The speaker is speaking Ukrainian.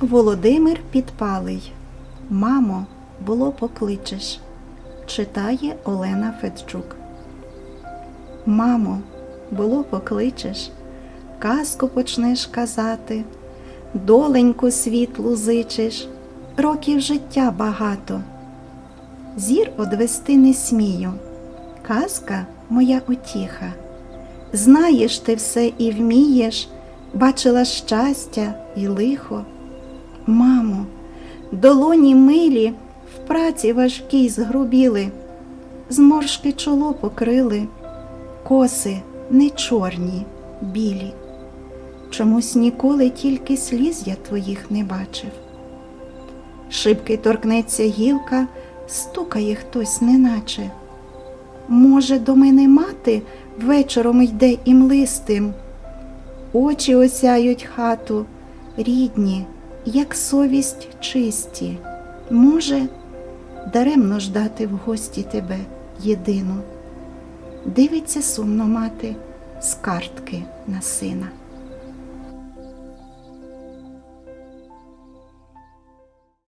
Володимир Підпалий. Мамо, було покличеш. Читає Олена Федчук. Мамо, було покличеш, казку почнеш казати, доленьку світлу зичиш, років життя багато. Зір одвести не смію, казка моя утіха. Знаєш ти все і вмієш, бачила щастя і лихо. Мамо, долоні милі в праці важкій згрубіли, зморшки чоло покрили, коси не чорні, білі. Чомусь ніколи тільки сліз я твоїх не бачив. Шибки торкнеться гілка, стукає хтось неначе. Може, до мене мати вечором йде і млистим. Очі осяють хату, рідні, як совість чисті. Може, даремно ждати в гості тебе єдину. Дивиться сумно мати з картки на сина.